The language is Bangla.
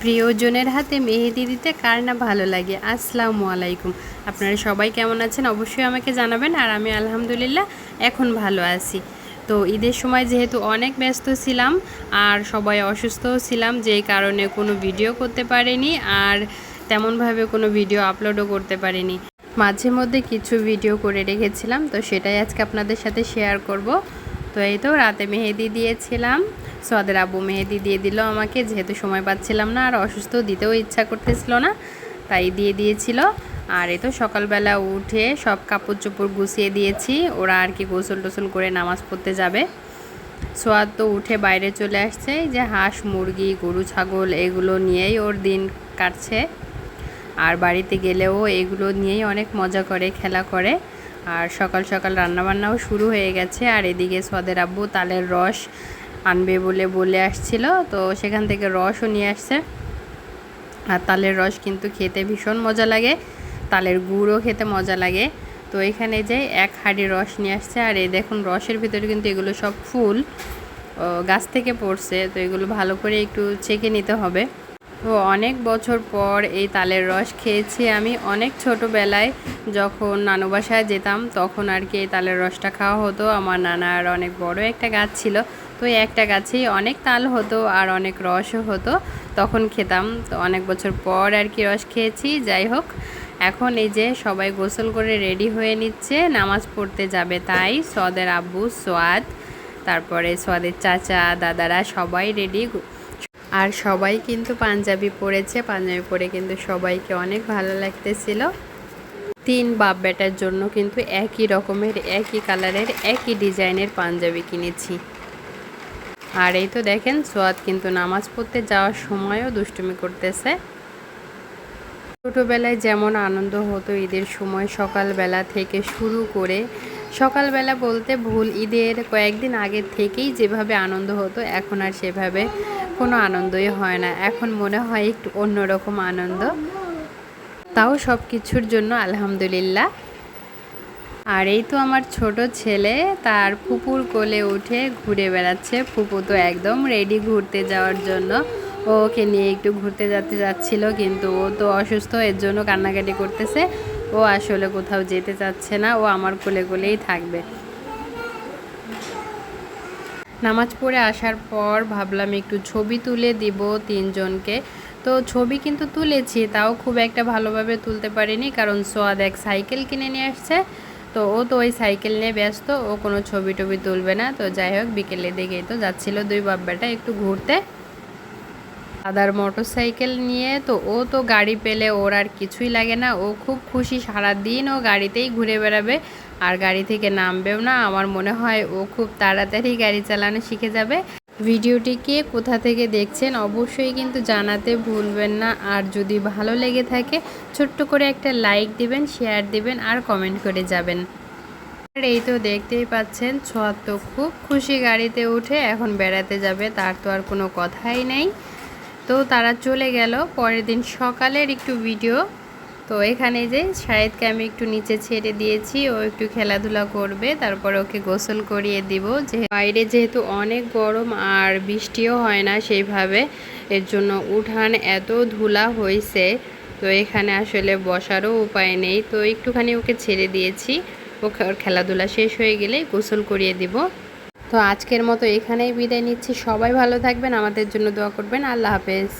প্রিয়জনের হাতে মেহেদি দিতে কার না ভালো লাগে? আসসালামু আলাইকুম। আপনারা সবাই কেমন আছেন? অবশ্যই আমাকে জানাবেন। আর আমি আলহামদুলিল্লাহ এখন ভালো আছি। তো ঈদের সময় যেহেতু অনেক ব্যস্ত ছিলাম আর সবাই অসুস্থও ছিলাম, যেই কারণে কোনো ভিডিও করতে পারিনি আর তেমনভাবে কোনো ভিডিও আপলোডও করতে পারিনি। মাঝে মধ্যে কিছু ভিডিও করে রেখেছিলাম, তো সেটাই আজকে আপনাদের সাথে শেয়ার করব। তো এই তো রাতে মেহেদি দিয়েছিলাম। সোয়াদের আব্বু মেহেদি দিয়ে দিল আমাকে, যেহেতু সময় পাচ্ছিলাম না আর অসুস্থ দিতেও ইচ্ছা করতেছিল না, তাই দিয়ে দিয়েছিল। আর এ তো সকালবেলা উঠে সব কাপড় চোপড় গুছিয়ে দিয়েছি, ওরা আর কি গোসল টোসল করে নামাজ পড়তে যাবে। সোয়াদ তো উঠে বাইরে চলে আসছে যে হাঁস, মুরগি, গরু, ছাগল, এগুলো নিয়েই ওর দিন কাটছে। আর বাড়িতে গেলেও এগুলো নিয়েই অনেক মজা করে, খেলা করে। আর সকাল সকাল রান্নাবান্নাও শুরু হয়ে গেছে, আর এদিকে সোয়াদের আব্বু তালের রস আনবে বলে বলে আসছিল, তো সেখান থেকে রসও নিয়ে আসছে। আর তালের রস কিন্তু খেতে ভীষণ মজা লাগে, তালের গুড়ও খেতে মজা লাগে। তো এখানে যে এক হাড়ি রস নিয়ে আসছে, আর এই দেখুন রসের ভিতরে কিন্তু এগুলো সব ফুল গাছ থেকে পড়ছে, তো এগুলো ভালো করে একটু চেকে নিতে হবে। তো অনেক বছর পর এই তালের রস খেয়েছি আমি। অনেক ছোটোবেলায় যখন নানু বাসায় যেতাম, তখন আর কি এই তালের রসটা খাওয়া হতো। আমার নানার অনেক বড় একটা গাছ ছিল, তো এই একটা গাছেই অনেক তাল হতো আর অনেক রসও হতো। তখন খেতাম, তো অনেক বছর পর আর কি রস খেয়েছি। যাই হোক, এখন এই যে সবাই গোসল করে রেডি হয়ে নিচ্ছে, নামাজ পড়তে যাবে তাই সদের আব্বু, সোয়াদ, তারপরে সোয়াদের চাচা, দাদারা সবাই রেডি আর সবাই কিন্তু পাঞ্জাবি পরেছে, পাঞ্জাবি পরে কিন্তু সবাইকে অনেক ভালো লাগতেছিল। তিন বাপ বেটার জন্য কিন্তু একই রকমের, একই কালারের, একই ডিজাইনের পাঞ্জাবি কিনেছি। আর এই তো দেখেন, সোয়াদ কিন্তু নামাজ পড়তে যাওয়ার সময়ও দুষ্টুমি করতেছে। ছোটোবেলায় যেমন আনন্দ হতো ঈদের সময় সকালবেলা থেকে শুরু করে, সকালবেলা বলতে ভুল, ঈদের কয়েকদিন আগে থেকেই যেভাবে আনন্দ হতো, এখন আর সেভাবে কোনো আনন্দই হয় না। এখন মনে হয় একটু অন্যরকম আনন্দ। তাও সব কিছুর জন্য আলহামদুলিল্লাহ। আর এই তো আমার ছোট ছেলে, তার ফুপুর কোলে উঠে ঘুরে বেড়াচ্ছে। ফুপু তো একদম রেডি ঘুরতে যাওয়ার জন্য। ওকে নিয়ে একটু ঘুরতে যেতে যাচ্ছিল, কিন্তু ও তো অসুস্থ, এর জন্য কান্নাকাটি করতেছে। ও আসলে কোথাও যেতে চাচ্ছে না। ও আমার কোলে কোলেই থাকবে। নামাজ পড়ে আসার পর ভাবলাম একটু ছবি তুলে দিব তিনজনকে। তো ছবি কিন্তু তুলেছি, তাও খুব একটা ভালোভাবে তুলতে পারিনি কারণ সোয়াদ এক সাইকেল কিনে নিয়ে আসছে। তো ও তো ওই সাইকেল নিয়ে ব্যস্ত, ও কোনো ছবি টবি তুলবে না। তো যাই হোক, বিকেলে দিকেই তো যাচ্ছিল দুই বাব্বাটা একটু ঘুরতে। দাদার মোটর সাইকেল নিয়ে তো ও তো গাড়ি পেলে ওর আর কিছুই লাগে না। ও খুব খুশি সারাদিন ও গাড়িতেই ঘুরে বেড়াবে। আর গাড়ি থেকে নামবেও না। আমার মনে হয় ও খুব তাড়াতাড়ি গাড়ি চালানো শিখে যাবে। ভিডিওটি কে কোথা থেকে দেখছেন অবশ্যই কিন্তু জানাতে ভুলবেন না। আর যদি ভালো লেগে থাকে, ছোট্ট করে একটা লাইক দিবেন, শেয়ার দিবেন আর কমেন্ট করে যাবেন। আর এই তো দেখতেই পাচ্ছেন ছোঁয়ার তো খুব খুশি গাড়িতে উঠে এখন বেড়াতে যাবে, তার তো আর কোনো কথাই নেই। তো তারা চলে গেল, পরের দিন সকালের একটু ভিডিও তো এখানে যে শাহেদকে আমি একটু নিচে ছেড়ে দিয়েছি, ও একটু খেলাধুলা করবে, তারপর ওকে গোসল করিয়ে দিব। যে বাইরে যেহেতু অনেক গরম আর বৃষ্টিও হয় না সেইভাবে, এর জন্য উঠান এত ধুলা হয়েছে তো এখানে আসলে বসারও উপায় নেই। তো একটুখানি ওকে ছেড়ে দিয়েছি, ওকে ওর খেলাধুলা শেষ হয়ে গেলে গোসল করিয়ে দিব। তো আজকের মতো এখানেই বিদায় নিচ্ছি। সবাই ভালো থাকবেন, আমাদের জন্য দোয়া করবেন। আল্লাহ হাফেজ।